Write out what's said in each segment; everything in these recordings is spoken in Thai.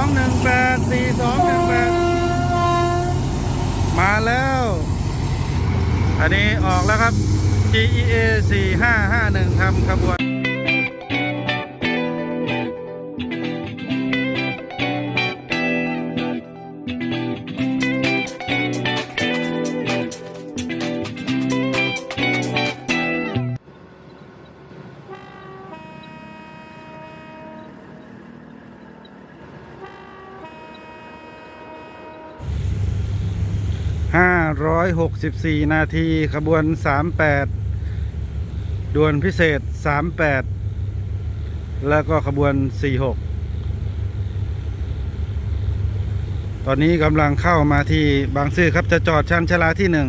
องหนึ่งแปดสี่สองหนึ่งแปดมาแล้ว อันนี้ออกแล้วครับ GEA 4551ทำขบวน 564 นาทีขบวน 38 ด่วนพิเศษ 38 แล้วก็ขบวน 46 ตอนนี้กำลังเข้ามาที่บางซื่อครับจะจอดชันชลาที่หนึ่ง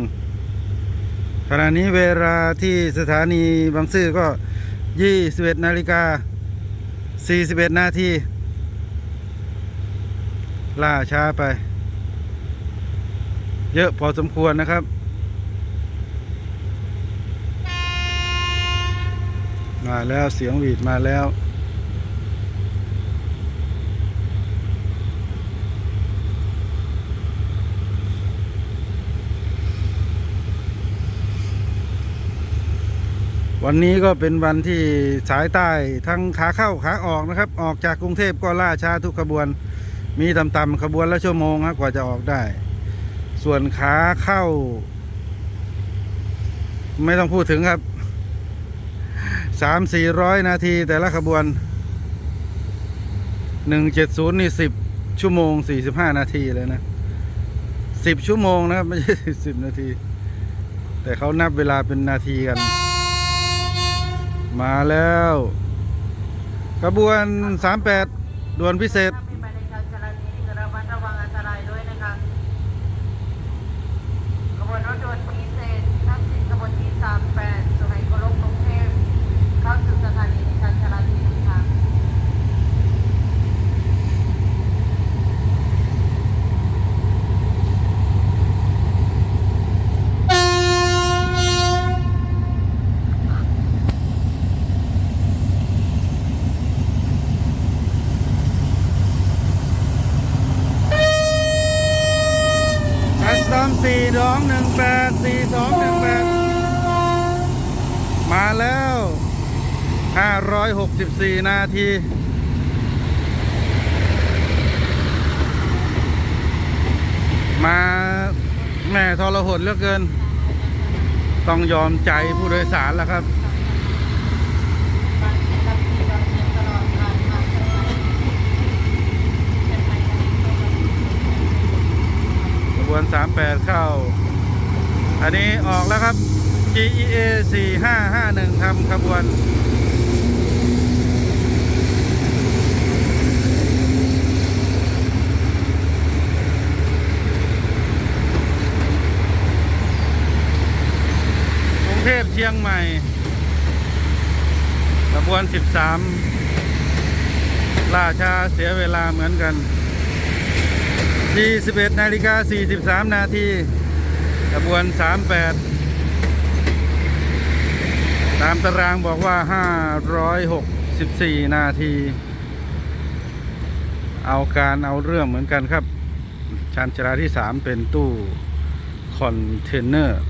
ขณะนี้เวลาที่สถานีบางซื่อก็ 21 นาฬิกา 41 นาทีล่าช้าไป เยอะพอสมควรนะครับ มาแล้วเสียงหวีดมาแล้ว วันนี้ก็เป็นวันที่สายใต้ทั้งขาเข้าขาออกนะครับ ออกจากกรุงเทพก็ล่าช้าทุกขบวน มีต่ำๆขบวนละชั่วโมงครับกว่าจะออกได้ ส่วนขาเข้า ไม่ต้องพูดถึงครับสามสี่ร้อยนาทีแต่ละขบวนหนึ่งเจ็ดศูนย์นี่สิบชั่วโมงสี่สิบห้านาทีเลยนะสิบชั่วโมงนะครับ ไม่ใช่สิบนาที แต่เขานับเวลาเป็นนาทีกัน มาแล้ว ขบวนสามแปดด่วนพิเศษ ที่มาในชานชาลานี้ระมัดระวังอันตรายด้วยนะคะขบวนรถด่วนพิเศษทักษิณขบวนที่ 38สุไหงโกลกกรุงเทพเข้าสู่สถานีในชานชาลานี้นะคะ คัสตอ มสี่สองหนึ่งแปดสี่สองหนึ่งแปดมาแล้วห้าร้อยหกสิบสี่นาทีมาแม่ทรหดเหลือเกิน ต้องยอมใจผู้โดยสารแล้วครับ ขบวน38เข้า อันนี้ออกแล้วครับ GEA 4551ทำขบวนกรุงเทพเชียงใหม่ขบวน 13 ล่าชาเสียเวลาเหมือนกัน 21นาฬิกา43 นาทีขบวน 38 ตามตารางบอกว่า 564 นาที เอาการเอาเรื่องเหมือนกันครับ ชันชาลาที่ 3 เป็นตู้คอนเทนเนอร์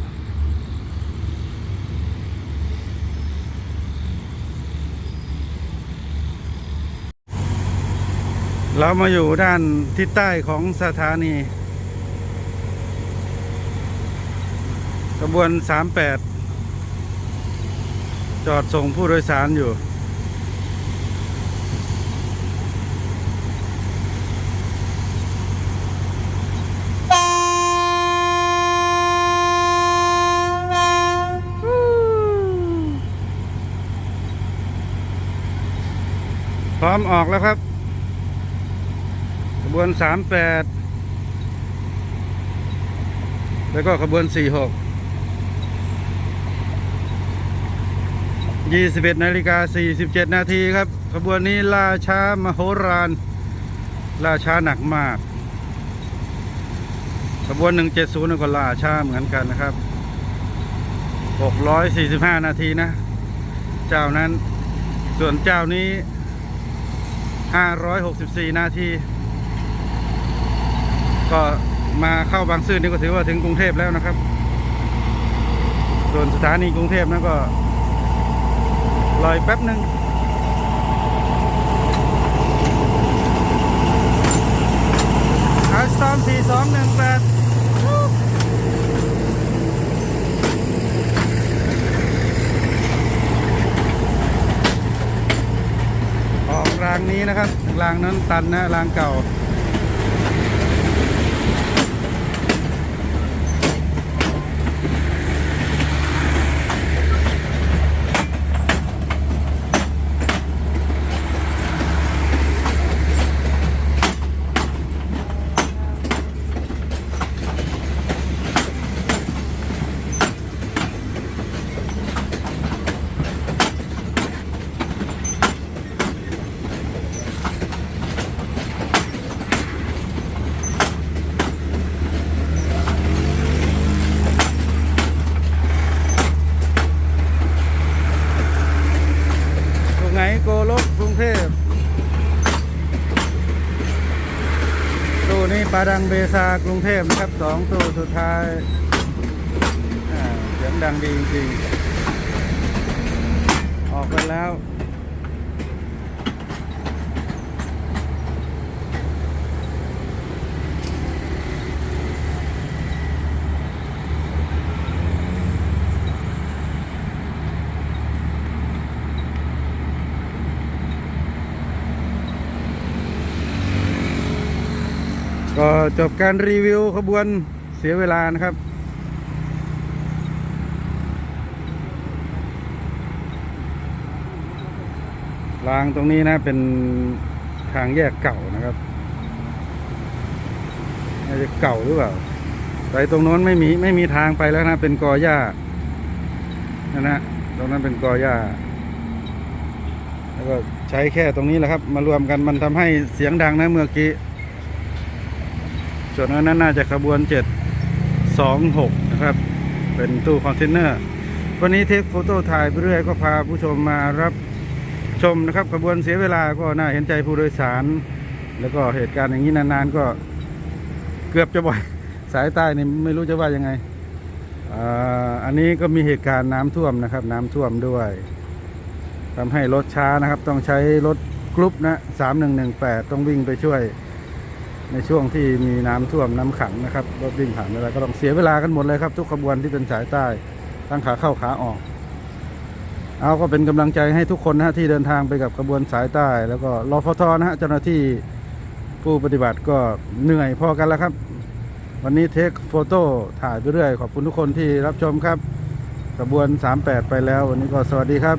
เรามาอยู่ด้านทิศใต้ของสถานีกระบวน 38 จอดส่งผู้โดยสารอยู่ พร้อมออกแล้วครับ บวนสามแปดแล้วก็ขบวนสี่หกยี่สิบเอ็ดนาฬิกาสี่สิบเจ็ดนาทีครับ ขบวนนี้ล่าช้ามโหรานล่าช้าหนักมาก ขบวนหนึ่งเจ็ดศูนย์ก็ล่าช้าเหมือนกันนะครับหกร้อยสี่สิบห้านาทีนะ เจ้านั้นส่วนเจ้านี้ห้าร้อยหกสิบสี่นาที ก็มาเข้าบางซื่อนี่ก็ถือว่าถึงกรุงเทพแล้วนะครับ ส่วนสถานีกรุงเทพนั่นก็รออีกแป๊บหนึ่งอาสตอมสี่สองหนึ่งแปดออกรางนี้นะครับ รางนั้นตันนะรางเก่า ไหนโกลกกรุงเทพตู้นี้ปาดังเบซากรุงเทพนะครับสองตู้สุดท้ายอ่าเสียงดังดีจริงๆ ออกไปแล้ว ก็จบการรีวิวขบวนเสียเวลานะครับ รางตรงนี้นะเป็นทางแยกเก่านะครับน่าจะเก่าหรือเปล่าไปตรงโน้นไม่มีไม่มีทางไปแล้วนะ เป็นกอหญ้านะนะตรงนั้นเป็นกอหญ้าแล้วก็ใช้แค่ตรงนี้แหละครับ มารวมกันมันทำให้เสียงดังนะเมื่อกี้ ส่วนนั้นน่าจะขบวน 726 นะครับ เป็นตู้คอนเทนเนอร์ วันนี้เทคโฟโต้ถ่ายไปเรื่อยก็พาผู้ชมมารับชมนะครับขบวนเสียเวลาก็น่าเห็นใจผู้โดยสาร แล้วก็เหตุการณ์อย่างนี้นานๆก็เกือบจะบ่อยสายใต้นี่ไม่รู้จะว่ายังไงอ่าอันนี้ก็มีเหตุการณ์น้ำท่วมนะครับ น้ำท่วมด้วยทำให้รถช้านะครับ ต้องใช้รถกรุ๊ปนะ3118ต้องวิ่งไปช่วย ในช่วงที่มีน้ำท่วมน้ำขังนะครับรถวิ่งผ่านอะไรก็ต้องเสียเวลากันหมดเลยครับทุกขบวนที่เป็นสายใต้ทั้งขาเข้าขาออก เอาก็เป็นกำลังใจให้ทุกคนนะฮะที่เดินทางไปกับขบวนสายใต้ แล้วก็รอฟทนะฮะเจ้าหน้าที่ผู้ปฏิบัติก็เหนื่อยพอกันแล้วครับ วันนี้เทคโฟโต้ถ่ายไปเรื่อยขอบคุณทุกคนที่รับชมครับขบวน 38 ไปแล้ว วันนี้ก็สวัสดีครับ